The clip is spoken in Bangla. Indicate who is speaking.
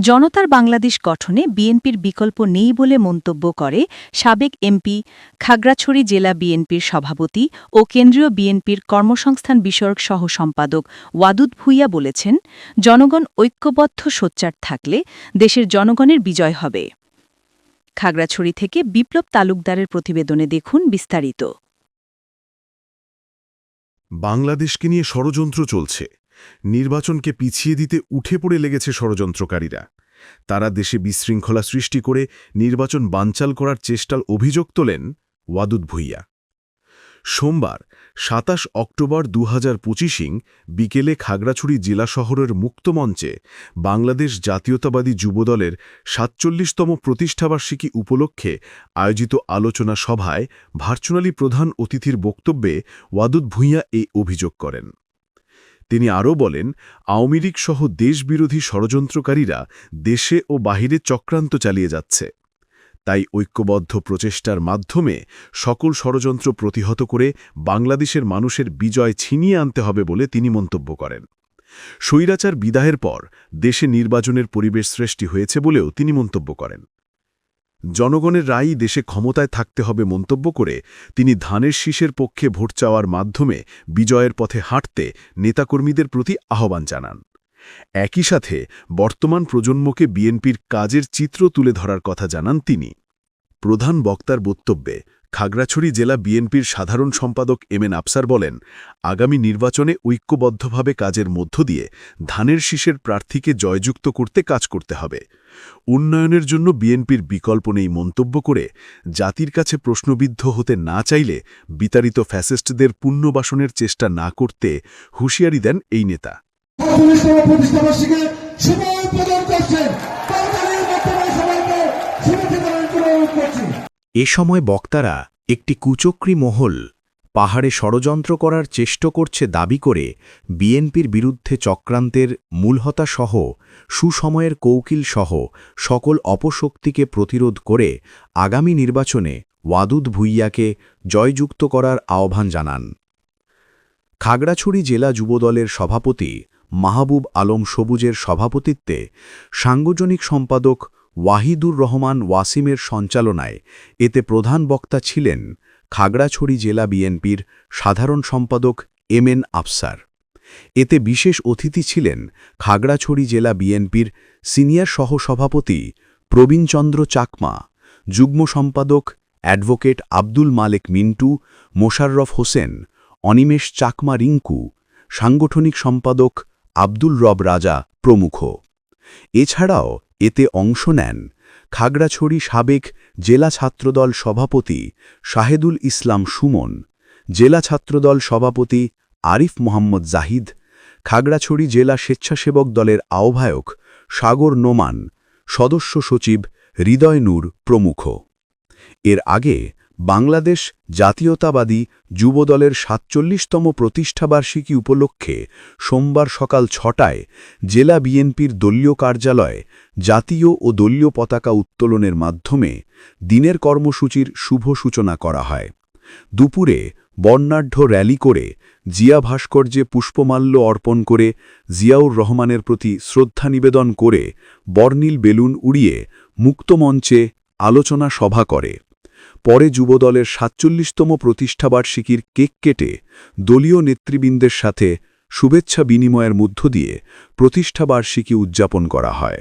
Speaker 1: জনতার বাংলাদেশ গঠনে বিএনপির বিকল্প নেই বলে মন্তব্য করে সাবেক এমপি খাগড়াছড়ি জেলা বিএনপির সভাপতি ও কেন্দ্রীয় বিএনপির কর্মসংস্থান বিষয়ক সহ সম্পাদক ওয়াদুদ ভুইয়া বলেছেন, জনগণ ঐক্যবদ্ধ সোচ্চার থাকলে দেশের জনগণের বিজয় হবে। খাগড়াছড়ি থেকে বিপ্লব তালুকদারের প্রতিবেদনে দেখুন বিস্তারিত।
Speaker 2: বাংলাদেশকে নিয়ে ষড়যন্ত্র চলছে। নির্বাচনকে পিছিয়ে দিতে উঠে পড়ে লেগেছে ষড়যন্ত্রকারীরা। তারা দেশে বিশৃঙ্খলা সৃষ্টি করে নির্বাচন বানচাল করার চেষ্টার অভিযোগ তোলেন ওয়াদুদ ভুইয়া। সোমবার, সাতাশ অক্টোবর দু হাজার পঁচিশিং বিকেলে খাগড়াছড়ি জেলা শহরের মুক্তমঞ্চে বাংলাদেশ জাতীয়তাবাদী যুবদলের সাতচল্লিশতম প্রতিষ্ঠাবার্ষিকী উপলক্ষে আয়োজিত আলোচনা সভায় ভার্চুয়ালি প্রধান অতিথির বক্তব্যে ওয়াদুদ ভূঁইয়া এই অভিযোগ করেন। তিনি আরও বলেন, আওয়ামী লীগ সহ দেশবিরোধী ষড়যন্ত্রকারীরা দেশে ও বাহিরে চক্রান্ত চালিয়ে যাচ্ছে। তাই ঐক্যবদ্ধ প্রচেষ্টার মাধ্যমে সকল ষড়যন্ত্র প্রতিহত করে বাংলাদেশের মানুষের বিজয় ছিনিয়ে আনতে হবে বলে তিনি মন্তব্য করেন। স্বৈরাচার বিদায়ের পর দেশে নির্বাচনের পরিবেশ সৃষ্টি হয়েছে বলেও তিনি মন্তব্য করেন। জনগণের রায়ই দেশে ক্ষমতায় থাকতে হবে মন্তব্য করে তিনি ধানের শীষের পক্ষে ভোট চাওয়ার মাধ্যমে বিজয়ের পথে হাঁটতে নেতাকর্মীদের প্রতি আহ্বান জানান। একই সাথে বর্তমান প্রজন্মকে বিএনপির কাজের চিত্র তুলে ধরার কথা জানান তিনি। প্রধান বক্তার বক্তব্যে খাগড়াছড়ি জেলা বিএনপির সাধারণ সম্পাদক এম এন আফসার বলেন, আগামী নির্বাচনে ঐক্যবদ্ধভাবে কাজের মধ্য দিয়ে ধানের শীষের প্রার্থীকে জয়যুক্ত করতে কাজ করতে হবে। উন্নয়নের জন্য বিএনপির বিকল্প নেই মন্তব্য করে জাতির কাছে প্রশ্নবিদ্ধ হতে না চাইলে বিতাড়িত ফ্যাসিস্টদের পুণ্যবাসনের চেষ্টা না করতে হুঁশিয়ারি দেন এই নেতা
Speaker 3: পুলিশের প্রতিষ্ঠাবার্ষিকী শুভ উদ্বোধন করছেন তাড়াতাড়ি বর্তমানে সবাইকে শুভেচ্ছা জানানোর জন্য অনুরোধ করছি
Speaker 4: এ সময় বক্তারা একটি কুচক্রী মহল পাহাড়ে ষড়যন্ত্র করার চেষ্টা করছে দাবি করে বিএনপির বিরুদ্ধে চক্রান্তের মূলহতাসহ, সুসময়ের কৌকিলসহ সকল অপশক্তিকে প্রতিরোধ করে আগামী নির্বাচনে ওয়াদুদ ভুইয়াকে জয়যুক্ত করার আহ্বান জানান। খাগড়াছড়ি জেলা যুবদলের সভাপতি মাহবুব আলম সবুজের সভাপতিত্বে সাংগঠনিক সম্পাদক ওয়াহিদুর রহমান ওয়াসিমের সঞ্চালনায় এতে প্রধান বক্তা ছিলেন খাগড়াছড়ি জেলা বিএনপির সাধারণ সম্পাদক এম এন আফসার। এতে বিশেষ অতিথি ছিলেন খাগড়াছড়ি জেলা বিএনপির সিনিয়র সহসভাপতি প্রবীণচন্দ্র চাকমা, যুগ্ম সম্পাদক অ্যাডভোকেট আব্দুল মালেক মিন্টু, মোশাররফ হোসেন, অনিমেষ চাকমা রিঙ্কু, সাংগঠনিক সম্পাদক আব্দুল রব রাজা প্রমুখ। এছাড়াও এতে অংশ নেন খাগড়াছড়ি সাবেক জেলা ছাত্রদল সভাপতি শাহেদুল ইসলাম সুমন, জেলা ছাত্রদল সভাপতি আরিফ মোহাম্মদ জাহিদ, খাগড়াছড়ি জেলা স্বেচ্ছাসেবক দলের আহ্বায়ক সাগর নোমান, সদস্য সচিব হৃদয় নূর প্রমুখ। এর আগে বাংলাদেশ জাতীয়তাবাদী যুবদলের সাতচল্লিশতম প্রতিষ্ঠাবার্ষিকী উপলক্ষে সোমবার সকাল ছটায় জেলা বিএনপির দলীয় কার্যালয়ে জাতীয় ও দলীয় পতাকা উত্তোলনের মাধ্যমে দিনের কর্মসূচির শুভ সূচনা করা হয়। দুপুরে বর্ণাঢ্য র্যালি করে জিয়া ভাস্কর্যে পুষ্পমাল্য অর্পণ করে জিয়াউর রহমানের প্রতি শ্রদ্ধা নিবেদন করে বর্ণিল বেলুন উড়িয়ে মুক্তমঞ্চে আলোচনা সভা করে। পরে যুবদলের সাতচল্লিশতম প্রতিষ্ঠাবার্ষিকীর কেক কেটে দলীয় নেতৃবৃন্দের সাথে শুভেচ্ছা বিনিময়ের মধ্য দিয়ে প্রতিষ্ঠাবার্ষিকী উদযাপন করা হয়।